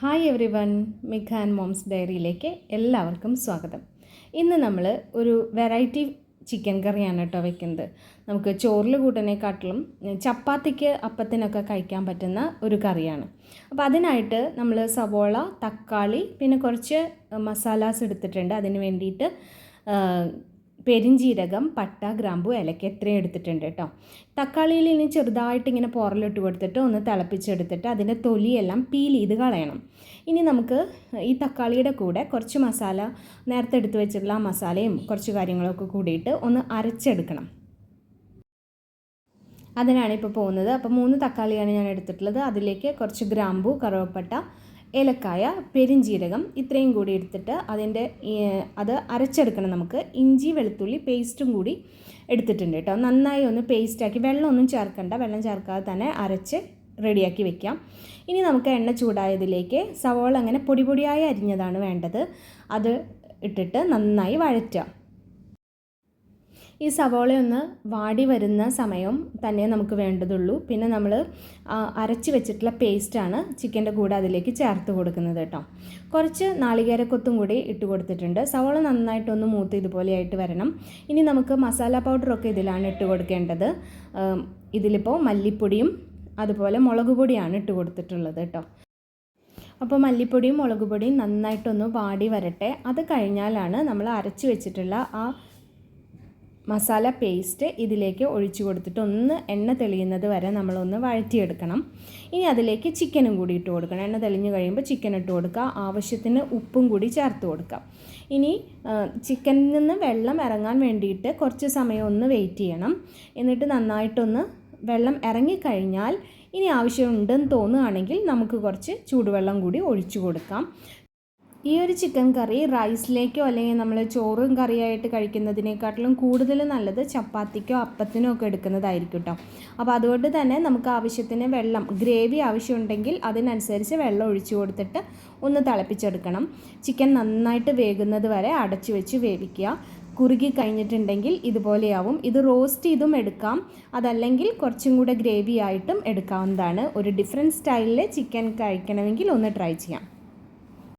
Hi everyone Mikha and moms ഡയറിയിലേക്ക് എല്ലാവർക്കും സ്വാഗതം. ഇന്ന് നമ്മൾ ഒരു വെറൈറ്റി ചിക്കൻ കറിയാണ് കേട്ടോ വെക്കുന്നത്. നമുക്ക് ചോറിൽ കൂട്ടണേക്കാട്ടിലും ചപ്പാത്തിക്ക് അപ്പത്തിനൊക്കെ കഴിക്കാൻ പറ്റുന്ന ഒരു കറിയാണ്. അപ്പോൾ അതിനായിട്ട് നമ്മൾ സവോള തക്കാളി പിന്നെ കുറച്ച് മസാലാസ് എടുത്തിട്ടുണ്ട്. അതിന് വേണ്ടിയിട്ട് പെരിഞ്ചീരകം പട്ട ഗ്രാമ്പു ഇലക്ക എത്രയും എടുത്തിട്ടുണ്ട് കേട്ടോ. തക്കാളിയിൽ ഇനി ചെറുതായിട്ട് ഇങ്ങനെ പുറലിട്ട് കൊടുത്തിട്ട് ഒന്ന് തിളപ്പിച്ചെടുത്തിട്ട് അതിന്റെ തൊലിയെല്ലാം പീൽ ചെയ്ത് കളയണം. ഇനി നമുക്ക് ഈ തക്കാളിയുടെ കൂടെ കുറച്ച് മസാല നേരത്തെ എടുത്ത് വെച്ചിട്ടുള്ള മസാലയും കുറച്ച് കാര്യങ്ങളൊക്കെ കൂടിയിട്ട് ഒന്ന് അരച്ചെടുക്കണം. അതിനാണ് ഇപ്പോൾ പോകുന്നത്. അപ്പോൾ മൂന്ന് തക്കാളിയാണ് ഞാൻ എടുത്തിട്ടുള്ളത്. അതിലേക്ക് കുറച്ച് ഗ്രാമ്പു കറുവപ്പട്ട ഏലക്കായ പെരിഞ്ചീരകം ഇത്രയും കൂടി എടുത്തിട്ട് അതിന്റെ അത് അരച്ചെടുക്കണം നമുക്ക്. ഇഞ്ചി വെളുത്തുള്ളി പേസ്റ്റും കൂടി എടുത്തിട്ടുണ്ട് കേട്ടോ. നന്നായി ഒന്ന് പേസ്റ്റാക്കി വെള്ളമൊന്നും ചേർക്കണ്ട. വെള്ളം ചേർക്കാതെ തന്നെ അരച്ച് റെഡിയാക്കി വെക്കാം. ഇനി നമുക്ക് എണ്ണ ചൂടായതിലേക്ക് സവോള അങ്ങനെ പൊടി പൊടിയായി അരിഞ്ഞതാണ് വേണ്ടത്. അത് ഇട്ടിട്ട് നന്നായി വഴറ്റാം ഈ സവോള ഒന്ന് വാടി വരുന്ന സമയം തന്നെ നമുക്ക് വേണ്ടതുള്ളൂ. പിന്നെ നമ്മൾ അരച്ച് വെച്ചിട്ടുള്ള പേസ്റ്റാണ് ചിക്കന്റെ കൂടെ അതിലേക്ക് ചേർത്ത് കൊടുക്കുന്നത് കേട്ടോ. കുറച്ച് നാളികേരക്കൊത്തും കൂടി ഇട്ട് കൊടുത്തിട്ടുണ്ട്. സവോള നന്നായിട്ടൊന്ന് മൂത്ത് ഇതുപോലെയായിട്ട് വരണം. ഇനി നമുക്ക് മസാല പൗഡറൊക്കെ ഇതിലാണ് ഇട്ട് കൊടുക്കേണ്ടത്. ഇതിലിപ്പോൾ മല്ലിപ്പൊടിയും അതുപോലെ മുളക് പൊടിയാണ് ഇട്ട് കൊടുത്തിട്ടുള്ളത് കേട്ടോ. അപ്പോൾ മല്ലിപ്പൊടിയും മുളക് പൊടിയും നന്നായിട്ടൊന്ന് വാടി വരട്ടെ. അത് കഴിഞ്ഞാലാണ് നമ്മൾ അരച്ച് വെച്ചിട്ടുള്ള ആ മസാല പേസ്റ്റ് ഇതിലേക്ക് ഒഴിച്ചു കൊടുത്തിട്ട് ഒന്ന് എണ്ണ തെളിയുന്നത് വരെ നമ്മളൊന്ന് വഴറ്റിയെടുക്കണം. ഇനി അതിലേക്ക് ചിക്കനും കൂടി ഇട്ട് കൊടുക്കണം. എണ്ണ തെളിഞ്ഞു കഴിയുമ്പോൾ ചിക്കൻ ഇട്ട് കൊടുക്കുക. ആവശ്യത്തിന് ഉപ്പും കൂടി ചേർത്ത് കൊടുക്കാം ഇനി ചിക്കനിൽ നിന്ന് വെള്ളം ഇറങ്ങാൻ വേണ്ടിയിട്ട് കുറച്ച് സമയം ഒന്ന് വെയിറ്റ് ചെയ്യണം. എന്നിട്ട് നന്നായിട്ടൊന്ന് വെള്ളം ഇറങ്ങിക്കഴിഞ്ഞാൽ ഇനി ആവശ്യമുണ്ടെന്ന് തോന്നുകയാണെങ്കിൽ നമുക്ക് കുറച്ച് ചൂടുവെള്ളം കൂടി ഒഴിച്ചു കൊടുക്കാം. ഈ ഒരു ചിക്കൻ കറി റൈസിലേക്കോ അല്ലെങ്കിൽ നമ്മൾ ചോറും കറിയായിട്ട് കഴിക്കുന്നതിനേക്കാട്ടിലും കൂടുതൽ നല്ലത് ചപ്പാത്തിക്കോ അപ്പത്തിനോ ഒക്കെ എടുക്കുന്നതായിരിക്കും കേട്ടോ അപ്പോൾ അതുകൊണ്ട് തന്നെ നമുക്ക് ആവശ്യത്തിന് വെള്ളം ഗ്രേവി ആവശ്യമുണ്ടെങ്കിൽ അതിനനുസരിച്ച് വെള്ളം ഒഴിച്ചു കൊടുത്തിട്ട് ഒന്ന് തിളപ്പിച്ചെടുക്കണം. ചിക്കൻ നന്നായിട്ട് വേകുന്നത് വരെ അടച്ചു വെച്ച് വേവിക്കുക. കുറുകി കഴിഞ്ഞിട്ടുണ്ടെങ്കിൽ ഇതുപോലെയാവും. ഇത് റോസ്റ്റ് ചെയ്തും എടുക്കാം. അതല്ലെങ്കിൽ കുറച്ചും കൂടെ ഗ്രേവി ആയിട്ടും എടുക്കാവുന്നതാണ്. ഒരു ഡിഫറെന്റ് സ്റ്റൈലിൽ ചിക്കൻ കഴിക്കണമെങ്കിൽ ഒന്ന് ട്രൈ ചെയ്യാം.